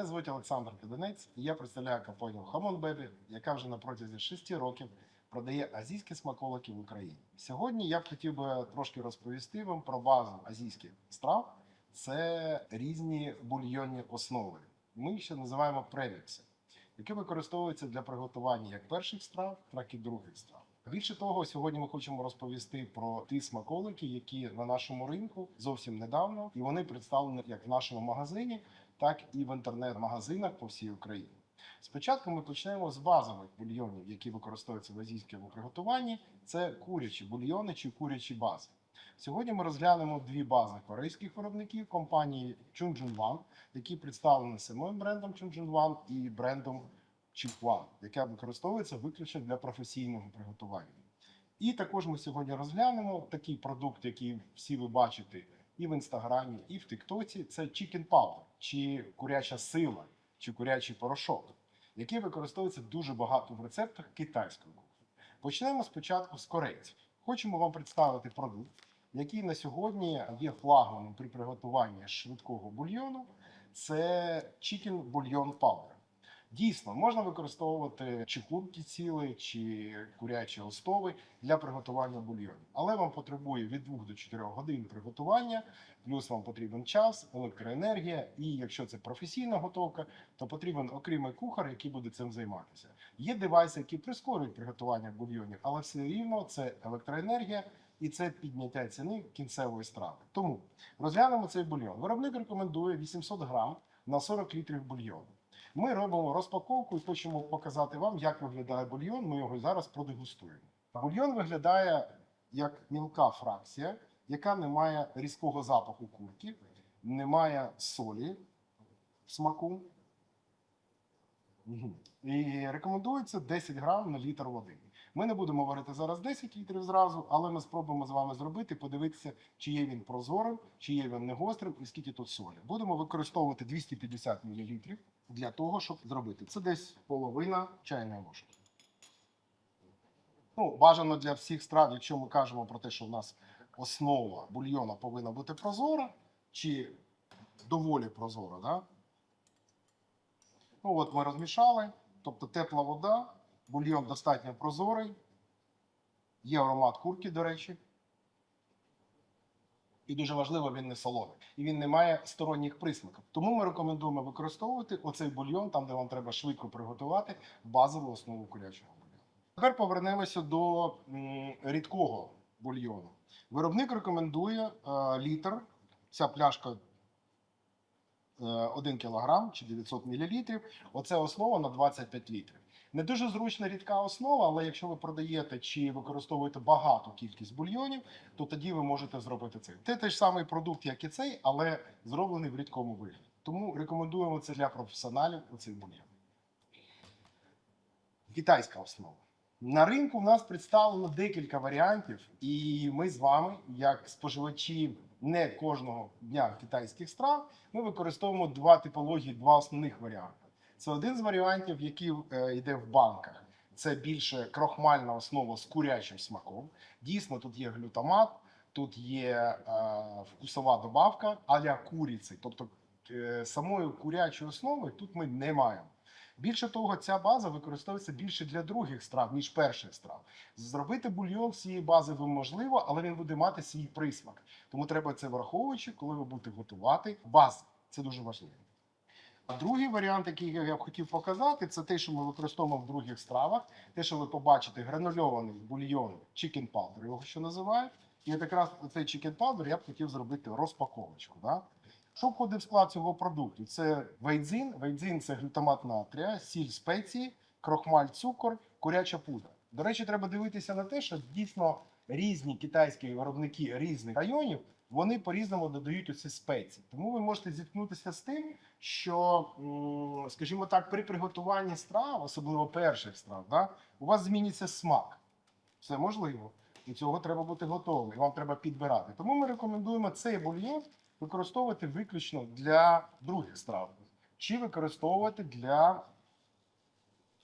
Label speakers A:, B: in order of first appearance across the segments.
A: Мене звуть Олександр Підонець, і я представляю компанію Хамон Бебі, яка вже на протязі 6 років продає азійські смаколики в Україні. Сьогодні я б хотів би трошки розповісти вам про базу азійських страв. Це різні бульйонні основи. Ми їх ще називаємо премікси, які використовуються для приготування як перших страв, так і других страв. Більше того, сьогодні ми хочемо розповісти про ті смаколики, які на нашому ринку зовсім недавно, і вони представлені як в нашому магазині, так і в інтернет-магазинах по всій Україні. Спочатку ми почнемо з базових бульйонів, які використовуються в азійському приготуванні. Це курячі бульйони чи курячі бази. Сьогодні ми розглянемо дві бази корейських виробників компанії Chunjunwan, які представлені самим брендом Chunjunwan і брендом Chipwan, яка використовується виключно для професійного приготування. І також ми сьогодні розглянемо такий продукт, який всі ви бачите і в інстаграмі, і в Тіктоці. Це chicken powder, чи куряча сила, чи курячий порошок, який використовується дуже багато в рецептах китайської кухні. Почнемо спочатку з корейців. Хочемо вам представити продукт, який на сьогодні є флагманом при приготуванні швидкого бульйону. Це chicken bouillon powder. Дійсно, можна використовувати чи курки ціли, чи курячі основи для приготування бульйонів. Але вам потребує від 2 до 4 годин приготування, плюс вам потрібен час, електроенергія. І якщо це професійна готовка, то потрібен окремий кухар, який буде цим займатися. Є девайси, які прискорюють приготування бульйонів, але все рівно це електроенергія. І це підняття ціни кінцевої страви. Тому розглянемо цей бульйон. Виробник рекомендує 800 грам на 40 літрів бульйону. Ми робимо розпаковку і хочемо показати вам, як виглядає бульйон. Ми його зараз продегустуємо. Бульйон виглядає як мілка фракція, яка не має різкого запаху курки, не має солі в смаку. І рекомендується 10 грам на літр води. Ми не будемо варити зараз 10 літрів зразу, але ми спробуємо з вами зробити, подивитися, чи є він прозорим, чи є він не гострим і скільки тут солі. Будемо використовувати 250 мл для того, щоб зробити. Це десь половина чайної ложки. Ну, бажано для всіх страв, якщо ми кажемо про те, що в нас основа бульйона повинна бути прозора, чи доволі прозора, да? Ну, от ми розмішали, тобто тепла вода, бульйон достатньо прозорий, є аромат курки, до речі. І дуже важливо, він не солоний. І він не має сторонніх присмаків. Тому ми рекомендуємо використовувати оцей бульйон, там, де вам треба швидко приготувати базову основу курячого бульйону. Тепер повернемося до рідкого бульйону. Виробник рекомендує е, літр, ця пляшка е, 1 кг чи 900 мл. Оце основа на 25 літрів. Не дуже зручна рідка основа, але якщо ви продаєте чи використовуєте багату кількість бульйонів, то тоді ви можете зробити це. Це той ж самий продукт, як і цей, але зроблений в рідкому вигляді. Тому рекомендуємо це для професіоналів оцей бульйон. Китайська основа. На ринку в нас представлено декілька варіантів, і ми з вами, як споживачі не кожного дня китайських страв, ми використовуємо два типології, два основних варіанти. Це один з варіантів, який е, йде в банках. Це більше крохмальна основа з курячим смаком. Дійсно, тут є глютамат, тут є е, вкусова добавка аля куріці. Тобто е, самої курячої основи тут ми не маємо. Більше того, ця база використовується більше для других страв, ніж перших страв. Зробити бульйон з цієї бази ви можливо, але він буде мати свій присмак. Тому треба це враховуючи, коли ви будете готувати бази. Це дуже важливо. Другий варіант, який я б хотів показати, це те, що ми використовуємо в других стравах. Те, що ви побачите, гранульований бульйон chicken powder, його що називають. І якраз цей chicken powder я б хотів зробити розпаковочку. Да? Що входить в склад цього продукту? Це вейдзин. Вейдзин це глютамат натрія, сіль спеції, крохмаль, цукор, куряча пудра. До речі, треба дивитися на те, що дійсно різні китайські виробники різних районів вони по-різному додають оці спеції. Тому ви можете зіткнутися з тим, що, скажімо так, при приготуванні страв, особливо перших страв, да, у вас зміниться смак. Це можливо. До цього треба бути готовим. Вам треба підбирати. Тому ми рекомендуємо цей бульйон використовувати виключно для других страв. Чи використовувати для,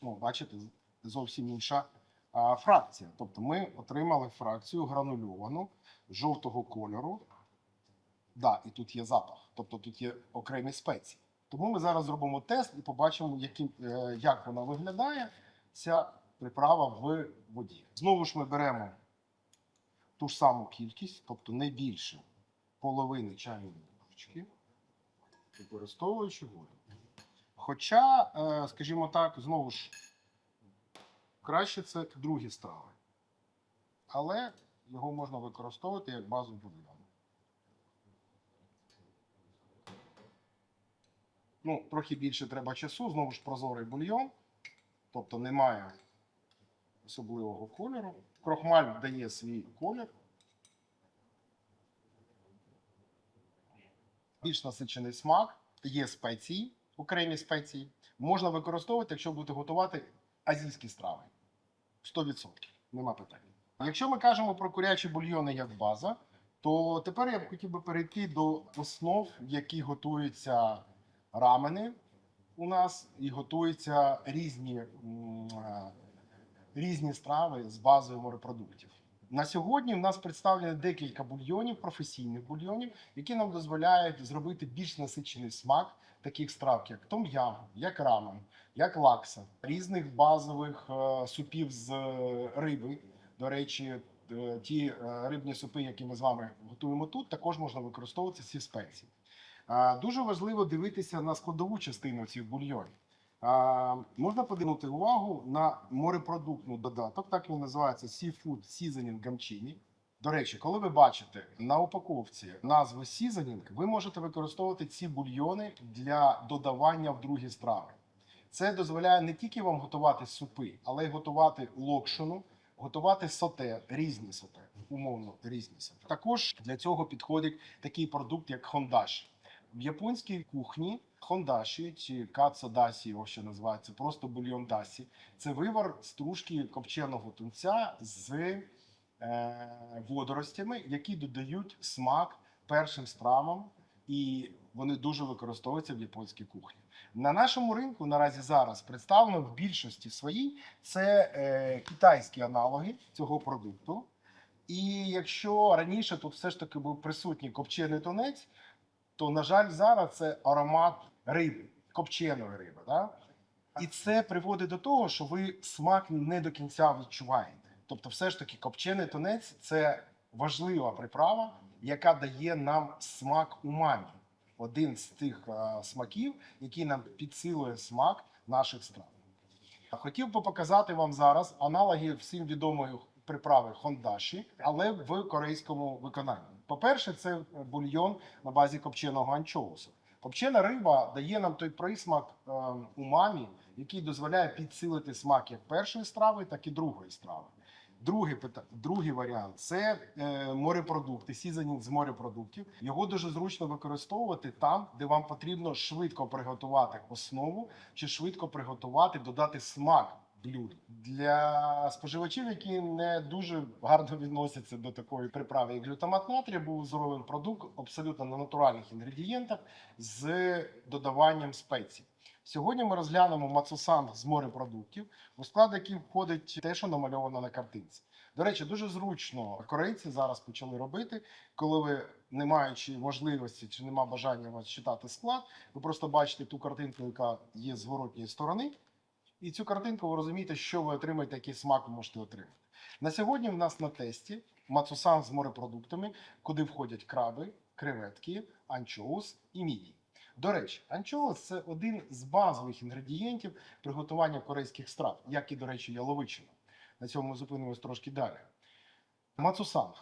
A: ну, бачите, зовсім інша а, фракція. Тобто ми отримали фракцію гранульовану жовтого кольору. Да, і тут є запах, тобто тут є окремі спеції. Тому ми зараз зробимо тест і побачимо, яким, е, як вона виглядає, ця приправа в воді. Знову ж ми беремо ту ж саму кількість, тобто не більше половини чайної ложечки, використовуючи воду. Хоча, е, скажімо так, знову ж краще це другі страви. Але його можна використовувати як базу бульйону. Ну, трохи більше треба часу, знову ж прозорий бульйон, тобто немає особливого кольору. Крохмаль дає свій колір. Більш насичений смак, є спеції, окремі спеції. Можна використовувати, якщо будете готувати азійські страви. 100%. Нема питань. Якщо ми кажемо про курячі бульйони як база, то тепер я б хотів би перейти до основ, які готуються рамени у нас і готуються різні, е, різні страви з базою морепродуктів. На сьогодні в нас представлено декілька бульйонів, професійних бульйонів, які нам дозволяють зробити більш насичений смак таких страв, як том-ям, як рамен, як лакса, різних базових е, супів з е, риби. До речі, ті рибні супи, які ми з вами готуємо тут, також можна використовувати ці спеції. Дуже важливо дивитися на складову частину цих бульйонів. Можна подивити увагу на морепродуктну додаток, так він називається Seafood Seasoning Gamchini. До речі, коли ви бачите на упаковці назву Seasoning, ви можете використовувати ці бульйони для додавання в другі страви. Це дозволяє не тільки вам готувати супи, але й готувати локшину, готувати соте, різні соте, умовно різні соте. Також для цього підходить такий продукт, як хондаші. В японській кухні хондаші чи кацодасі, його ще називається, просто бульйон дасі. Це вивар стружки копченого тунця з е, водоростями, які додають смак першим стравам, і вони дуже використовуються в японській кухні. На нашому ринку наразі зараз представлено в більшості своїй це е, китайські аналоги цього продукту. І якщо раніше тут все ж таки був присутній копчений тунець, то, на жаль, зараз це аромат риби, копченої риби. Да? І це приводить до того, що ви смак не до кінця відчуваєте. Тобто, все ж таки, копчений тунець це важлива приправа, яка дає нам смак умамі. Один з тих е, смаків, який нам підсилує смак наших страв. Хотів би показати вам зараз аналоги всім відомої приправи хондаші, але в корейському виконанні. По-перше, це бульйон на базі копченого анчоусу. Копчена риба дає нам той присмак е, умамі, який дозволяє підсилити смак як першої страви, так і другої страви. Другий, пита- другий варіант це е, морепродукти, сізанінг з морепродуктів. Його дуже зручно використовувати там, де вам потрібно швидко приготувати основу чи швидко приготувати, додати смак блюду. Для споживачів, які не дуже гарно відносяться до такої приправи, як глютамат натрія, був зроблений продукт абсолютно на натуральних інгредієнтах з додаванням спецій. Сьогодні ми розглянемо мацусан з морепродуктів, у склад яких входить те, що намальовано на картинці. До речі, дуже зручно корейці зараз почали робити, коли ви, не маючи можливості чи нема бажання вас читати склад, ви просто бачите ту картинку, яка є з зворотньої сторони, і цю картинку ви розумієте, що ви отримаєте, який смак ви можете отримати. На сьогодні в нас на тесті мацусан з морепродуктами, куди входять краби, креветки, анчоус і мідій. До речі, анчоус це один з базових інгредієнтів приготування корейських страв, як і, до речі, яловичина. На цьому ми зупинимось трошки далі. Мацусан.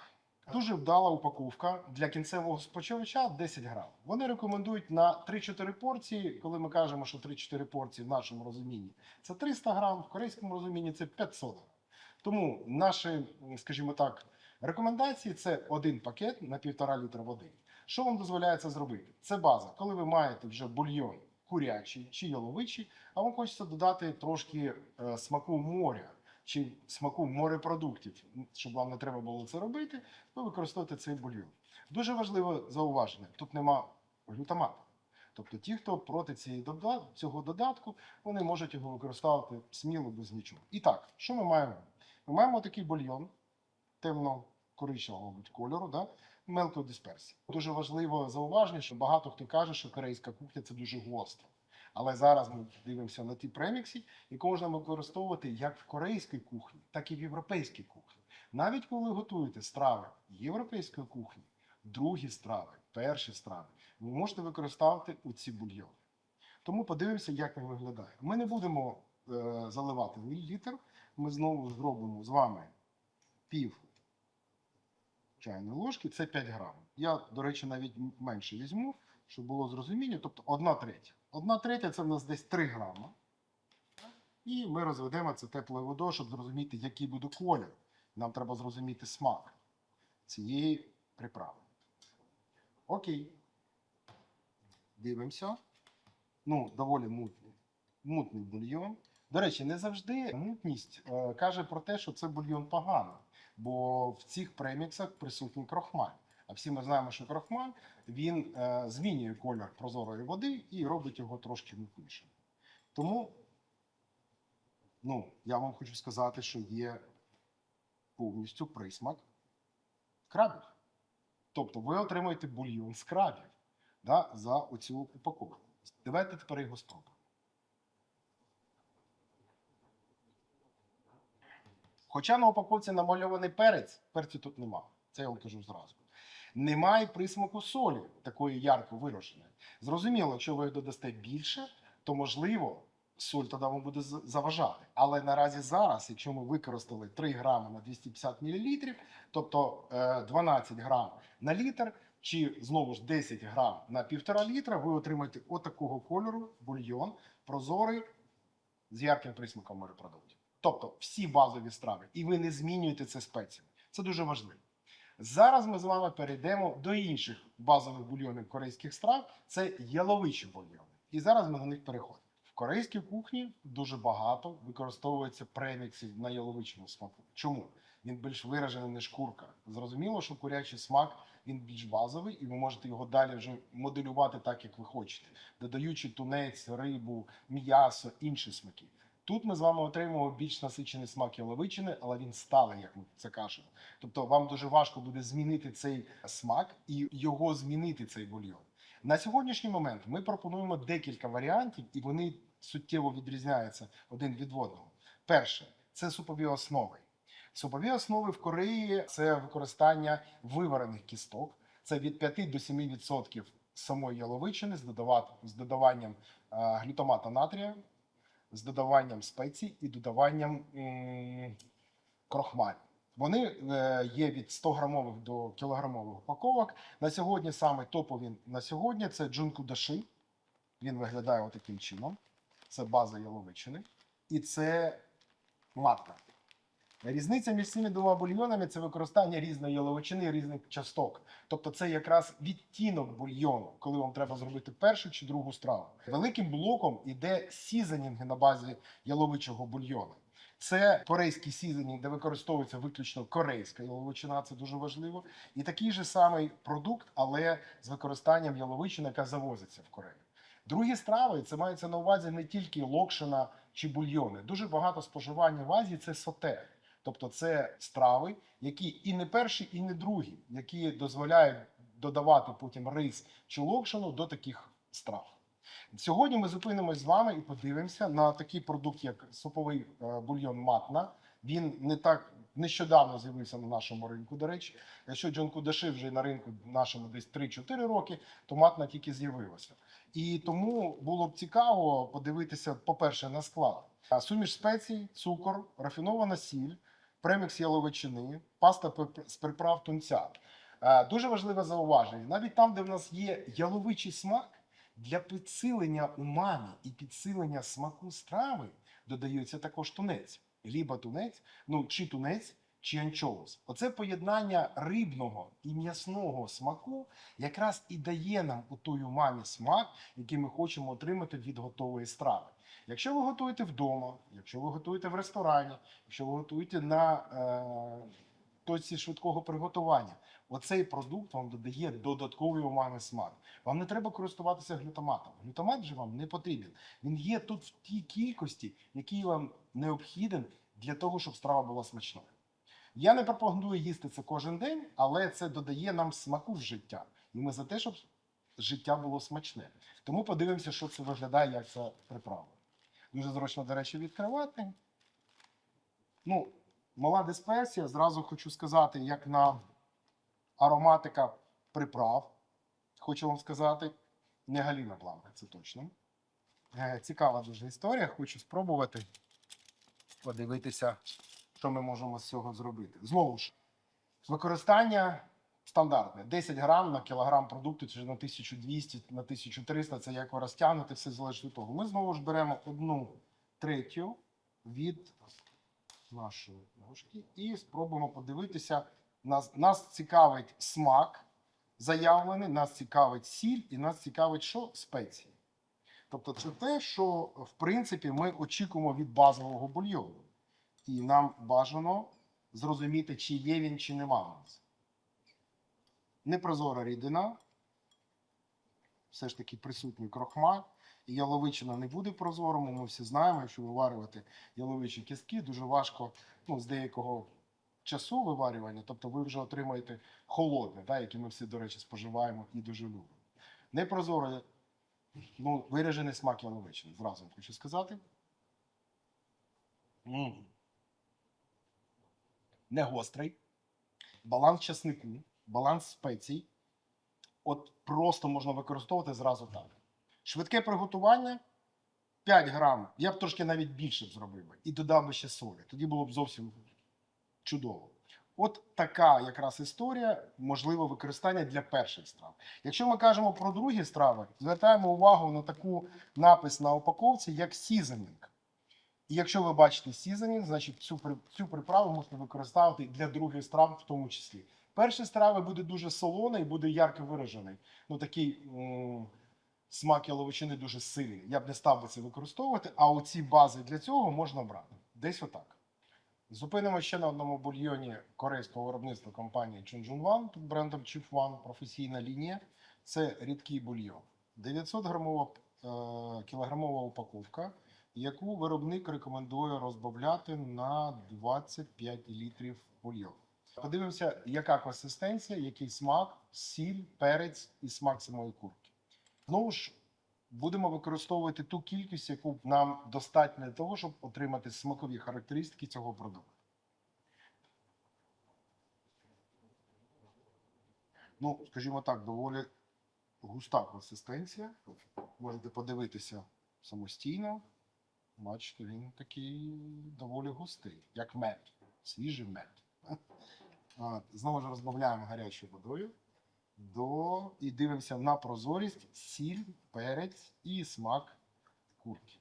A: Дуже вдала упаковка для кінцевого споживача 10 грам. Вони рекомендують на 3-4 порції. Коли ми кажемо, що 3-4 порції в нашому розумінні це 300 грам, в корейському розумінні це 500 грам. Тому наші, скажімо так, рекомендації це один пакет на 1,5 літра води. Що вам дозволяє це зробити? Це база. Коли ви маєте вже бульйон курячий чи яловичий, а вам хочеться додати трошки е, смаку моря чи смаку морепродуктів, щоб вам не треба було це робити, ви використовуєте цей бульйон. Дуже важливе зауваження: тут нема глютамату. Тобто ті, хто проти цього додатку, вони можуть його використовувати сміло без нічого. І так, що ми маємо? Ми маємо такий бульйон темно-коричневого кольору, да? мелкодисперсії. Дуже важливо зауваження, що багато хто каже, що корейська кухня це дуже гостро. Але зараз ми дивимося на ті преміксі, які можна використовувати як в корейській кухні, так і в європейській кухні. Навіть коли готуєте страви європейської кухні, другі страви, перші страви, ви можете використовувати у ці бульйони. Тому подивимося, як він виглядає. Ми не будемо е, заливати літр. Ми знову зробимо з вами пів чайної ложки, це 5 грамів. Я, до речі, навіть менше візьму, щоб було зрозуміння. Тобто одна третя. Одна третя це в нас десь 3 грама. І ми розведемо це теплою водою, щоб зрозуміти, який буде колір. Нам треба зрозуміти смак цієї приправи. Окей. Дивимося. Ну, доволі мутний, мутний бульйон. До речі, не завжди мутність е, каже про те, що це бульйон поганий, бо в цих преміксах присутній крохмаль. А всі ми знаємо, що крохмаль він е, змінює колір прозорої води і робить його трошки мутнішим. Тому, ну, я вам хочу сказати, що є повністю присмак крабів. Тобто ви отримуєте бульйон з крабів да, за оцю упаковку. Давайте тепер його спробуємо. Хоча на упаковці намальований перець, перцю тут нема. Це я вам кажу зразу. Немає присмаку солі, такої ярко вираженої. Зрозуміло, якщо ви додасте більше, то можливо соль тоді вам буде заважати. Але наразі зараз, якщо ми використали 3 грами на 250 мл, тобто е, 12 грам на літр, чи знову ж 10 грам на півтора літра, ви отримаєте отакого кольору бульйон, прозорий з ярким присмаком морепродуктів. Тобто всі базові страви, і ви не змінюєте це спеціями. Це дуже важливо. Зараз ми з вами перейдемо до інших базових бульйонів корейських страв. Це яловичі бульйони. І зараз ми до них переходимо. В корейській кухні дуже багато використовується преміксів на яловичому смаку. Чому? Він більш виражений, ніж курка. Зрозуміло, що курячий смак він більш базовий, і ви можете його далі вже моделювати так, як ви хочете, додаючи тунець, рибу, м'ясо, інші смаки. Тут ми з вами отримуємо більш насичений смак яловичини, але він сталий, як ми це кажемо. Тобто вам дуже важко буде змінити цей смак і його змінити цей бульйон. На сьогоднішній момент ми пропонуємо декілька варіантів, і вони суттєво відрізняються один від одного. Перше це супові основи. Супові основи в Кореї це використання виварених кісток. Це від 5 до 7% самої яловичини з, додаванням а, глютамата натрія, з додаванням спецій і додаванням крохмаль. Вони е, є від 100 грамових до кілограмових упаковок. На сьогодні саме топові на сьогодні це джунку даши. Він виглядає отаким чином. Це база яловичини. І це матка. Різниця між цими двома бульйонами це використання різної яловичини, різних часток. Тобто це якраз відтінок бульйону, коли вам треба зробити першу чи другу страву. Великим блоком іде сізанінги на базі яловичого бульйону. Це корейський сізанінг, де використовується виключно корейська яловичина, це дуже важливо. І такий же самий продукт, але з використанням яловичини, яка завозиться в Корею. Другі страви це мається на увазі не тільки локшина чи бульйони. Дуже багато споживання в Азії це соте. Тобто це страви, які і не перші, і не другі, які дозволяють додавати потім рис чи локшину до таких страв. Сьогодні ми зупинимось з вами і подивимося на такий продукт, як суповий е, бульйон матна. Він не так нещодавно з'явився на нашому ринку. До речі, якщо Джон Кудаши вже на ринку нашому десь 3-4 роки, то матна тільки з'явилася. І тому було б цікаво подивитися, по-перше, на склад. Суміш спецій, цукор, рафінована сіль, премікс яловичини, паста з приправ тунця. Е, Дуже важливе зауваження. Навіть там, де в нас є яловичий смак, для підсилення умамі і підсилення смаку страви додається також тунець. Лібо тунець, ну чи тунець, чи анчоус. Оце поєднання рибного і м'ясного смаку якраз і дає нам у той умамі смак, який ми хочемо отримати від готової страви. Якщо ви готуєте вдома, якщо ви готуєте в ресторані, якщо ви готуєте на е, точці швидкого приготування, оцей продукт вам додає додатковий умамі смак. Вам не треба користуватися глютаматом. Глютамат вже вам не потрібен. Він є тут в тій кількості, який вам необхіден для того, щоб страва була смачною. Я не пропоную їсти це кожен день, але це додає нам смаку в життя. І ми за те, щоб життя було смачне. Тому подивимося, що це виглядає, як це приправа. Дуже зручно, до речі, відкривати. Ну, мала дисперсія, зразу хочу сказати, як на ароматика приправ. Хочу вам сказати, не Галіна Бланка, це точно. Е, Цікава дуже історія. Хочу спробувати подивитися, що ми можемо з цього зробити. Знову ж, використання стандартне: 10 грам на кілограм продукту, чи на 1200, на 1300, це як ви розтягнете, все залежить від того. Ми знову ж беремо одну третю від нашої ножки і спробуємо подивитися. Нас, нас цікавить смак заявлений, нас цікавить сіль і нас цікавить що? Спеції. Тобто це те, що в принципі ми очікуємо від базового бульйону. І нам бажано зрозуміти, чи є він, чи нема в. Непрозора рідина, все ж таки присутній крохмаль. І яловичина не буде прозорому. Ми всі знаємо, якщо виварювати яловичі кістки, дуже важко ну, з деякого часу виварювання, тобто ви вже отримаєте холодне, да, яке ми всі, до речі, споживаємо і дуже любимо. Непрозоре, ну, виражений смак яловичини, зразу хочу сказати. М. Не гострий, баланс часнику, баланс спецій. От просто можна використовувати зразу так. Швидке приготування 5 грам. Я б трошки навіть більше зробив би. І додав би ще солі. Тоді було б зовсім чудово. От така якраз історія, можливо, використання для перших страв. Якщо ми кажемо про другі страви, звертаємо увагу на таку напис на упаковці, як сізонінг. І якщо ви бачите сізонінг, значить цю, цю приправу можна використовувати для других страв в тому числі. Перші страви буде дуже солоний буде ярко виражений. Ну такий м, смак яловичини дуже сильний. Я б не став би це використовувати, а оці бази для цього можна брати. Десь отак. Зупинимо ще на одному бульйоні корейського виробництва компанії Chunjun під брендом One, професійна лінія. Це рідкий бульйон. 900 грамова, е, кілограмова упаковка, яку виробник рекомендує розбавляти на 25 літрів бульйону. Подивимося, яка консистенція, який смак, сіль, перець і смак самої курки. Знову ж будемо використовувати ту кількість, яку нам достатньо для того, щоб отримати смакові характеристики цього продукту. Ну, скажімо так, доволі густа консистенція. Можете подивитися самостійно. Бачите, він такий доволі густий, як мед, свіжий мед. Знову ж розбавляємо гарячою водою до і дивимося на прозорість, сіль, перець і смак курки.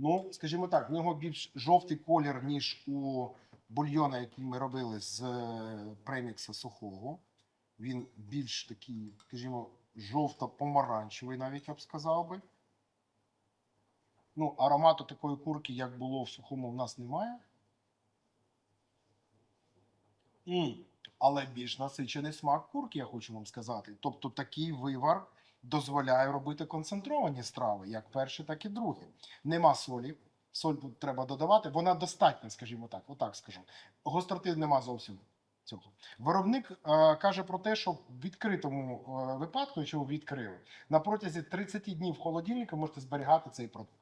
A: Ну, скажімо так, в нього більш жовтий колір, ніж у бульйона, який ми робили з е, премікса сухого. Він більш такий, скажімо, жовто-помаранчевий, навіть я б сказав би. Ну, аромату такої курки, як було в сухому, в нас немає. М, Але більш насичений смак курки, я хочу вам сказати. Тобто такий вивар дозволяє робити концентровані страви, як перші, так і другі. Нема солі. Соль треба додавати, вона достатня, скажімо так, отак скажу. Гостроти нема зовсім цього. Виробник е, каже про те, що в відкритому е, випадку, якщо ви відкрили, на протязі 30 днів в холодильнику можете зберігати цей продукт.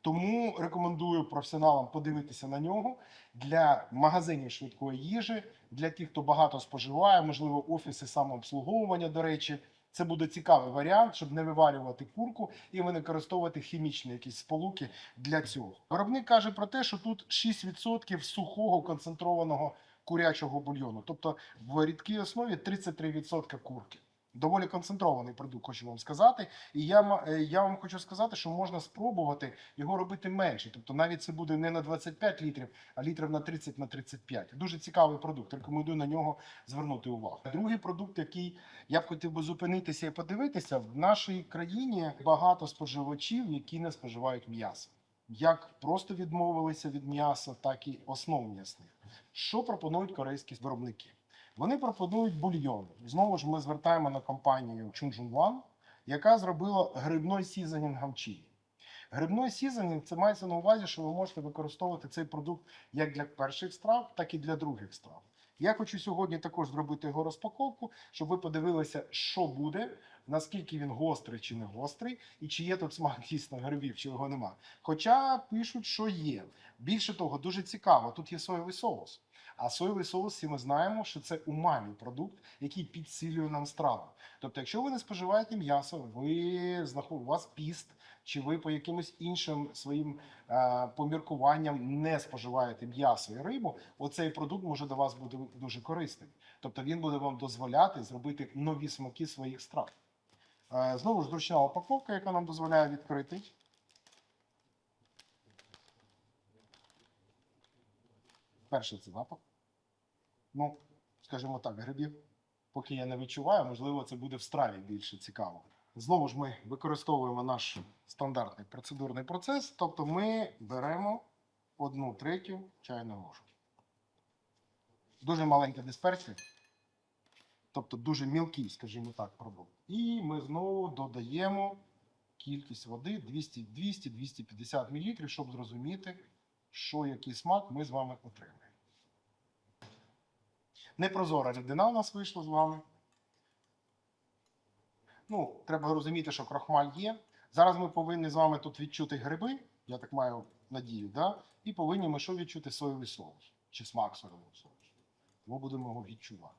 A: Тому рекомендую професіоналам подивитися на нього для магазинів швидкої їжі, для тих, хто багато споживає, можливо, офіси самообслуговування, до речі. Це буде цікавий варіант, щоб не виварювати курку і використовувати хімічні якісь сполуки для цього. Виробник каже про те, що тут 6% сухого концентрованого курячого бульйону, тобто в рідкій основі 33% курки. Доволі концентрований продукт, хочу вам сказати. І я, е, я вам хочу сказати, що можна спробувати його робити менше. Тобто навіть це буде не на 25 літрів, а літрів на 30 на 35. Дуже цікавий продукт. Рекомендую на нього звернути увагу. Другий продукт, який я б хотів би зупинитися і подивитися, в нашій країні багато споживачів, які не споживають м'ясо. Як просто відмовилися від м'яса, так і основ м'ясних. Що пропонують корейські виробники? Вони пропонують бульйон. Знову ж ми звертаємо на компанію One. яка зробила грибной сізонінгом чилі. Грибной сізонінг це мається на увазі, що ви можете використовувати цей продукт як для перших страв, так і для других страв. Я хочу сьогодні також зробити його розпаковку, щоб ви подивилися, що буде, наскільки він гострий чи не гострий, і чи є тут смак дійсно грибів, чи його нема. Хоча пишуть, що є. Більше того, дуже цікаво, тут є соєвий соус. А соєвий соус, всі ми знаємо, що це умамі продукт, який підсилює нам страву. Тобто, якщо ви не споживаєте м'ясо, ви у вас піст, чи ви по якимось іншим своїм е, поміркуванням не споживаєте м'ясо і рибу, оцей продукт може до вас бути дуже корисним. Тобто він буде вам дозволяти зробити нові смаки своїх страв. Е, знову ж зручна упаковка, яка нам дозволяє відкрити. Перший це запах. Ну, скажімо так, грибів, поки я не відчуваю, можливо, це буде в страві більше цікаво. Знову ж ми використовуємо наш стандартний процедурний процес, тобто ми беремо одну третю чайну ложку. Дуже маленька дисперсія, тобто дуже мілкий, скажімо так, продукт. І ми знову додаємо кількість води 200-200-250 мл, щоб зрозуміти, що який смак ми з вами отримаємо. Непрозора рідина у нас вийшла з вами. Ну, треба розуміти, що крохмаль є. Зараз ми повинні з вами тут відчути гриби, я так маю надію, да? і повинні ми що відчути соєвий соус чи смак соєвого соусу. Ми будемо його відчувати.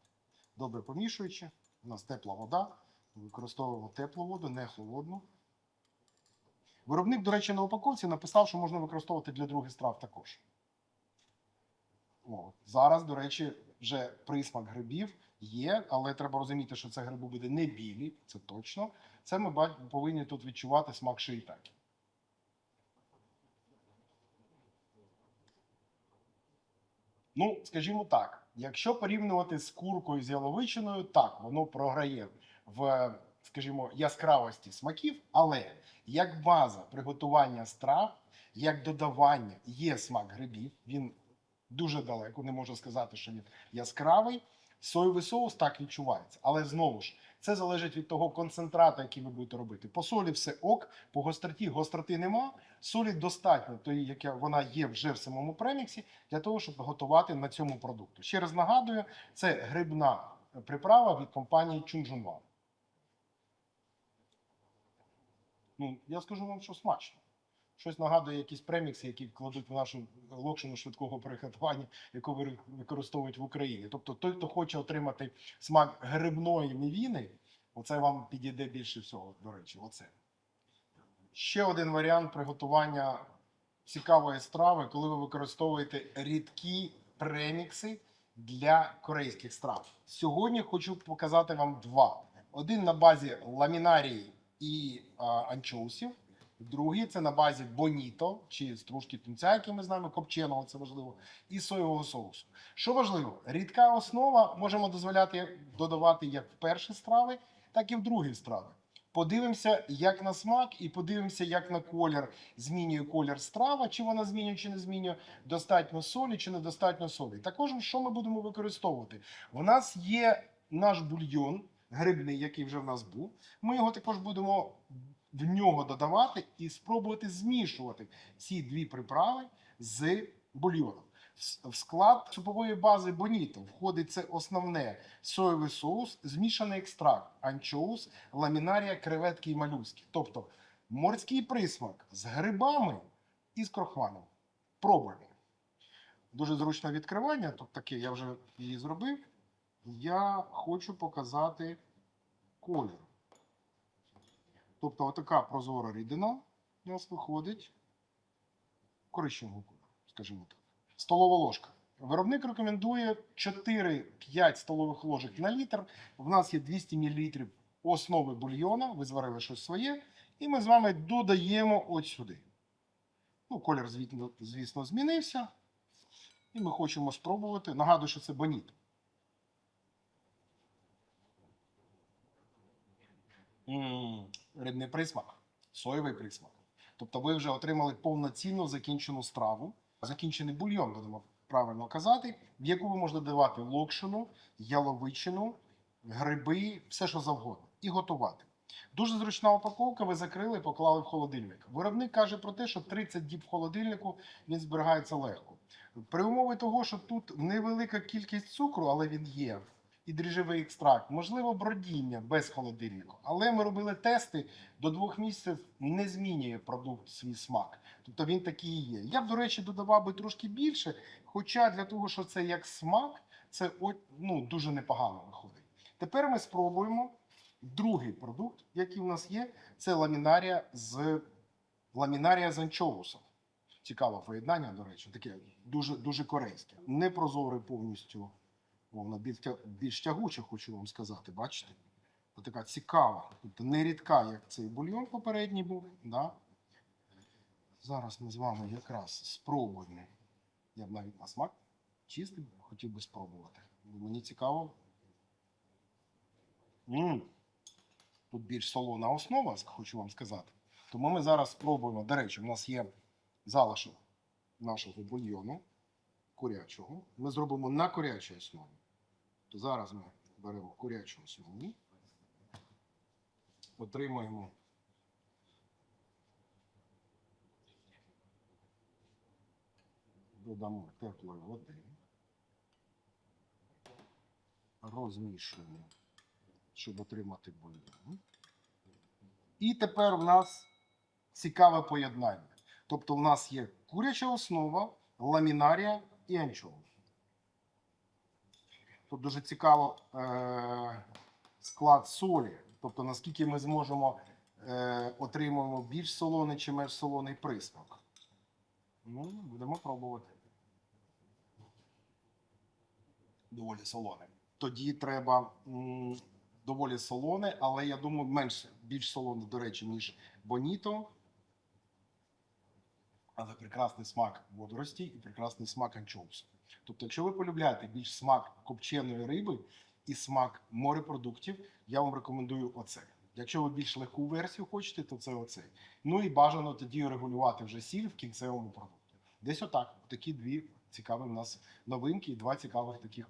A: Добре помішуючи, у нас тепла вода, використовуємо теплу воду, не холодну. Виробник, до речі, на упаковці написав, що можна використовувати для других страв також. О, зараз, до речі, вже присмак грибів є, але треба розуміти, що це гриби буде не білі, це точно. Це ми повинні тут відчувати смак шиїтаки. Ну, скажімо так, якщо порівнювати з куркою з яловичиною, так, воно програє в, скажімо, яскравості смаків, але як база приготування страв, як додавання є смак грибів, він дуже далеко, не можу сказати, що він яскравий. Соєвий соус так відчувається. Але знову ж, це залежить від того концентрату, який ви будете робити. По солі все ок, по гостроті гостроти нема. Солі достатньо, тої, яка вона є вже в самому преміксі, для того, щоб готувати на цьому продукту. Ще раз нагадую, це грибна приправа від компанії Чунжунван. Ну, я скажу вам, що смачно. Щось нагадує якісь премікси, які кладуть в нашу локшину швидкого приготування, яку ви- використовують в Україні. Тобто той, хто хоче отримати смак грибної мівіни, оце вам підійде більше всього, до речі, оце. Ще один варіант приготування цікавої страви, коли ви використовуєте рідкі премікси для корейських страв. Сьогодні хочу показати вам два: один на базі ламінарії і а, анчоусів. Другий це на базі боніто чи стружки тунця, які ми знаємо, копченого, це важливо, і соєвого соусу. Що важливо, рідка основа можемо дозволяти додавати як в перші страви, так і в другі страви. Подивимося, як на смак, і подивимося, як на колір змінює колір страва, чи вона змінює, чи не змінює, достатньо солі, чи недостатньо солі. Також що ми будемо використовувати? У нас є наш бульйон грибний, який вже в нас був. Ми його також будемо в нього додавати і спробувати змішувати ці дві приправи з бульйоном. В- склад супової бази Боніто входить це основне соєвий соус, змішаний екстракт, анчоус, ламінарія, креветки і малюски. Тобто морський присмак з грибами і з крохмалем. Пробуємо. Дуже зручне відкривання. Тут таке, я вже її зробив. Я хочу показати колір. Тобто отака прозора рідина у нас виходить коричневого кольору, скажімо так. Столова ложка. Виробник рекомендує 4-5 столових ложок на літр. В нас є 200 мл основи бульйона, ви зварили щось своє, і ми з вами додаємо от сюди. Ну, колір, звісно, змінився. І ми хочемо спробувати. Нагадую, що це боніт. М, Рибний присмак, соєвий присмак. Тобто ви вже отримали повноцінну закінчену страву, закінчений бульйон, будемо правильно казати, в яку ви можете додавати локшину, яловичину, гриби, все що завгодно, і готувати. Дуже зручна упаковка, ви закрили поклали в холодильник. Виробник каже про те, що 30 діб в холодильнику він зберігається легко. При умові того, що тут невелика кількість цукру, але він є, і дріжджовий екстракт, можливо, бродіння без холодильнику. Але ми робили тести, до двох місяців не змінює продукт свій смак. Тобто він такий і є. Я б, до речі, додавав би трошки більше, хоча для того, що це як смак, це ну, дуже непогано виходить. Тепер ми спробуємо другий продукт, який у нас є, це ламінарія з ламінарія з анчоусом. Цікаве поєднання, до речі, таке дуже, дуже корейське. Непрозорий повністю, мовно, більш, більш тягуче, хочу вам сказати, бачите? Ось така цікава, тобто не як цей бульйон попередній був. Да? Зараз ми з вами якраз спробуємо. Я б навіть на смак чистий хотів би спробувати. Мені цікаво. м Тут більш солона основа, хочу вам сказати. Тому ми зараз спробуємо. До речі, у нас є залишок нашого бульйону курячого. Ми зробимо на курячій основі. То зараз ми беремо курячу основу, отримаємо додамо теплої води, розмішуємо, щоб отримати бульйон. І тепер у нас цікаве поєднання. Тобто, у нас є куряча основа, ламінарія і анчоус. Тут дуже цікаво е- склад солі. Тобто, наскільки ми зможемо е- отримуємо більш солоний чи менш солоний присмак. Ну, будемо пробувати. Доволі солоне. Тоді треба доволі солоне, але я думаю, менше, більш солоне, до речі, ніж Боніто. Але прекрасний смак водорості і прекрасний смак анчоусу. Тобто, якщо ви полюбляєте більш смак копченої риби і смак морепродуктів, я вам рекомендую оце. Якщо ви більш легку версію хочете, то це оцей. Ну і бажано тоді регулювати вже сіль в кінцевому продукті. Десь отак. Такі дві цікаві в нас новинки і два цікавих таких